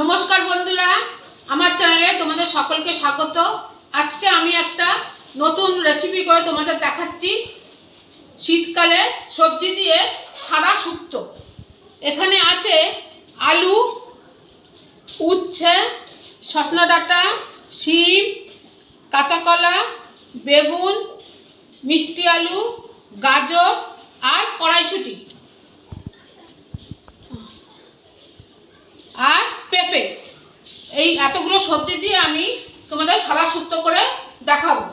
নমস্কার বন্ধুরা, আমার চ্যানেলে তোমাদের সকলকে স্বাগত। আজকে আমি একটা নতুন রেসিপি করে তোমাদের দেখাচ্ছি। শীতকালে সবজি দিয়ে সারা শুক্তো। এখানে আছে আলু, উচ্ছে সজনা ডাঁটা, শিম, কাঁচা কলা, বেগুন, মিষ্টি আলু, গাজর আর কড়াইশুঁটি। আর পেঁপে। এই এতগুলো সবজি দিয়ে আমি তোমাদের সাদা শুক্তো করে দেখাবো।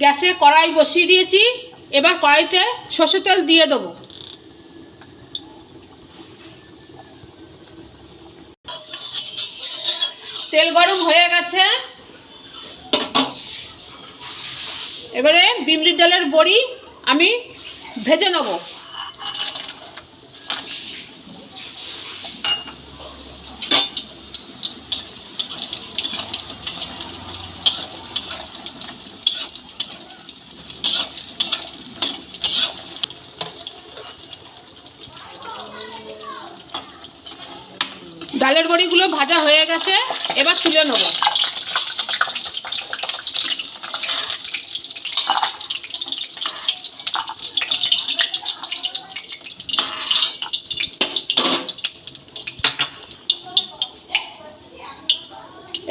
গ্যাসে কড়াই বসিয়ে দিয়েছি, এবার কড়াইতে সর্ষে তেল দিয়ে দেবো। তেল গরম হয়ে গেছে। এবারে বিমলি ডালের বড়ি আমি ভেজে নেব। বড়িগুলো ভাজা হয়ে গেছে, এবার তুলে নেব।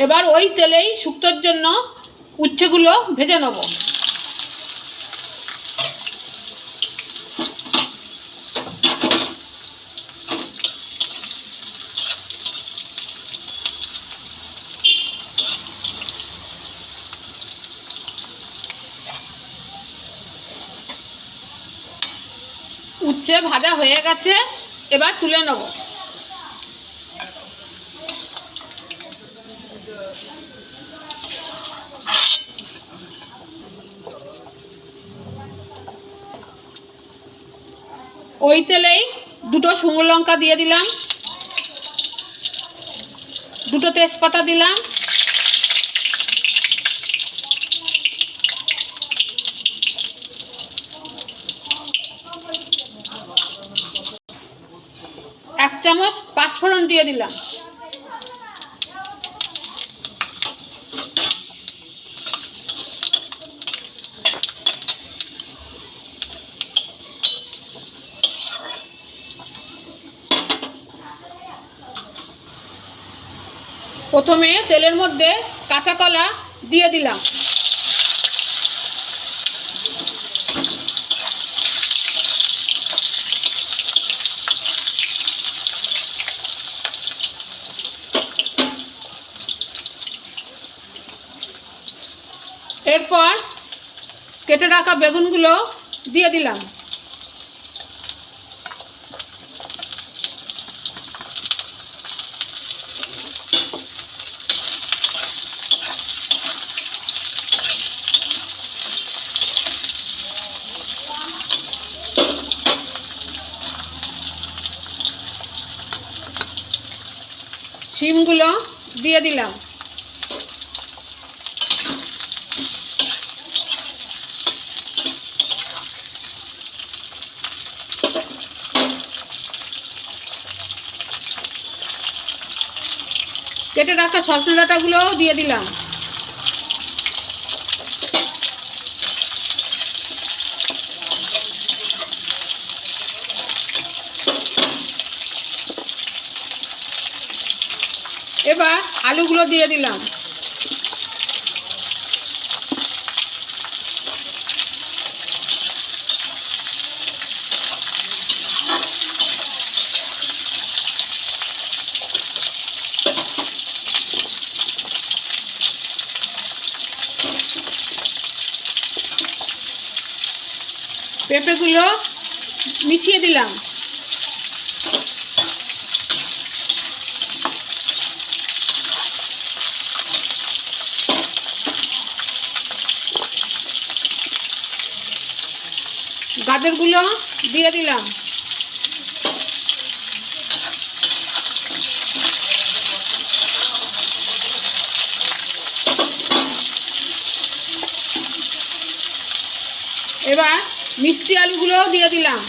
এবার ওই তেলেই শুক্তোর জন্য উচ্ছেগুলো ভেজে নেব উচ্ছে ভাজা হয়ে গেছে, এবার তুলে নেব। ওই তেলেই দুটো শুকনো লঙ্কা দিয়ে দিলাম, দুটো তেজপাতা দিলাম দিয়ে দিলাম প্রথমে তেলের মধ্যে কাঁচা কলা দিয়ে দিলাম। এরপর কেটে রাখা বেগুনগুলো দিয়ে দিলাম। শিমগুলো দিয়ে দিলাম। কেটে রাখা সজনে ডাঁটাগুলোও দিয়ে দিলাম। এবার আলুগুলো দিয়ে দিলাম। পেঁপেগুলো মিশিয়ে দিলাম। গাজরগুলো দিয়ে দিলাম। এবার মিষ্টি আলুগুলোও দিয়ে দিলাম।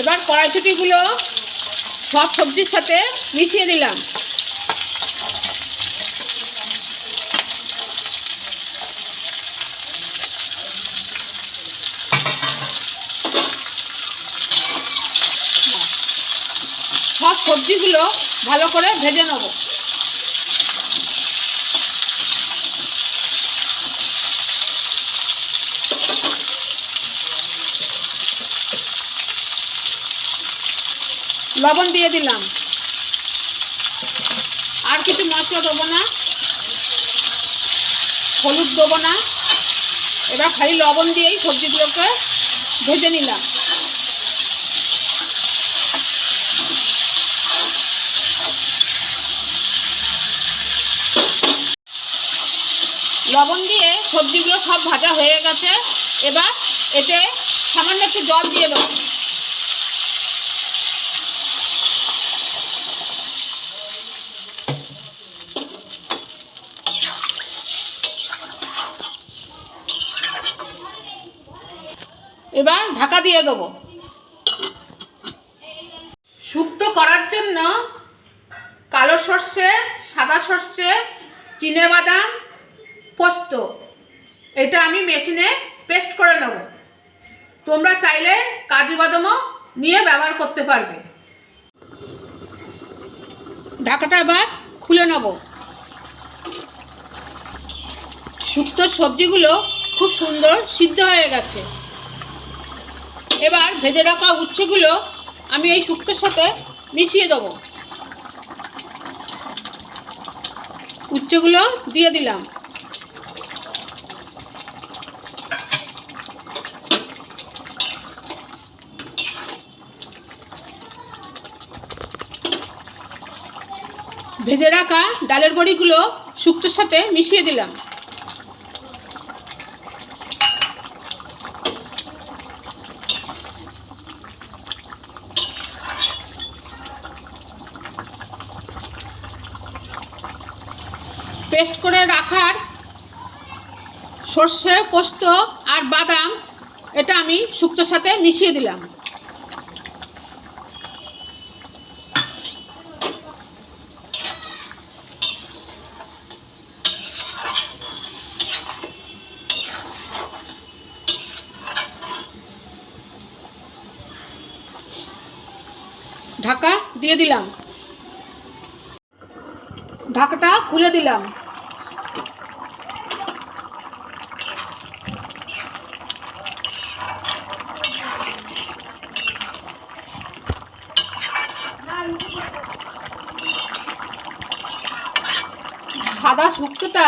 এবার কড়াইশুটিগুলো সব সবজির সাথে মিশিয়ে দিলাম। সবজিগুলো ভালো করে ভেজে নেব। লবণ দিয়ে দিলাম। আর কিছু মশলা দেবো না। হলুদ দেবো না। এবার খালি লবণ দিয়েই সবজিগুলোকে ভেজে নিলাম। লবণ দিয়ে সবজিগুলো সব ভাজা হয়ে গেছে। এবার এতে সামান্য একটু জল দিয়ে দেবো। এবার ঢাকা দিয়ে দেবো। শুক্তো করার জন্য কালো সর্ষে, সাদা সর্ষে, চিনে বাদাম পোস্ত। এটা আমি মেশিনে পেস্ট করে নেব। তোমরা চাইলে কাজু বাদামও নিয়ে ব্যবহার করতে পারবে। ঢাকাটা এবার খুলে নেব। শুক্তোর সবজিগুলো খুব সুন্দর সিদ্ধ হয়ে গেছে। এবার ভেজে রাখা উচ্ছেগুলো আমি এই শুক্তোর সাথে মিশিয়ে দেবো। উচ্ছেগুলো দিয়ে দিলাম। ভেজে রাখা ডালের বড়িগুলো শুক্তোর সাথে মিশিয়ে দিলাম। পেস্ট করে রাখার সর্ষে, পোস্ত আর বাদাম, এটা আমি শুক্তোর সাথে মিশিয়ে দিলাম। ঢাকা দিয়ে দিলাম। ঢাকাটা খুলে দিলাম। সাদা শুক্তোটা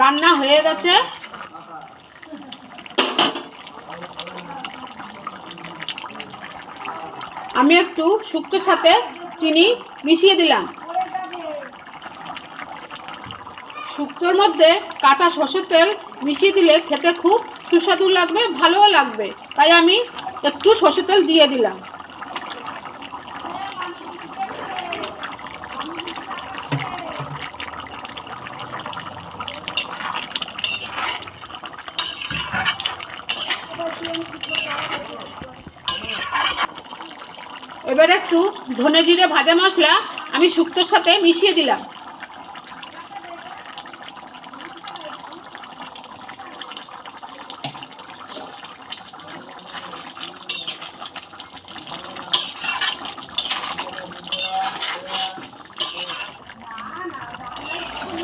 রান্না হয়ে গেছে। আমি একটু শুক্তোর সাথে চিনি মিশিয়ে দিলাম। শুক্তোর মধ্যে কাঁচা সর্ষের তেল মিশিয়ে দিলে খেতে খুব সুস্বাদু লাগবে, ভালোও লাগবে। তাই আমি একটু সর্ষের তেল দিয়ে দিলাম। এবার একটু ধনে জিরে ভাজা মশলা আমি শুক্তোর সাথে মিশিয়ে দিলাম।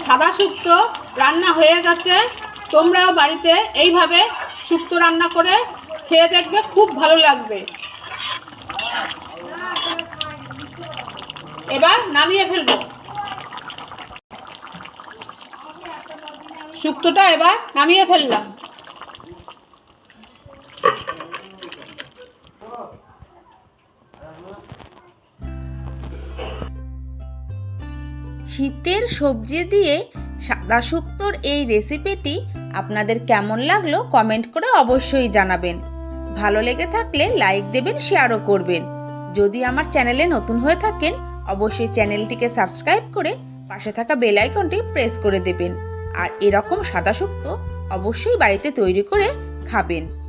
সাদা শুক্তো রান্না হয়ে গেছে। তোমরাও বাড়িতে এইভাবে শুক্তো রান্না করে খেয়ে দেখবে, খুব ভালো লাগবে এবার নামিয়ে ফেলব। শুক্তোটা এবার নামিয়ে ফেললাম। শীতের সবজি দিয়ে সাদা শুক্তোর এই রেসিপিটি আপনাদের কেমন লাগল কমেন্ট করে অবশ্যই জানাবেন। ভালো লেগে থাকলে লাইক দেবেন, শেয়ারও করবেন। যদি আমার চ্যানেলে নতুন হয়ে থাকেন অবশ্যই চ্যানেলটিকে সাবস্ক্রাইব করে পাশে থাকা বেল আইকনটি প্রেস করে দেবেন। আর এরকম সাদা শুক্তো অবশ্যই বাড়িতে তৈরি করে খাবেন।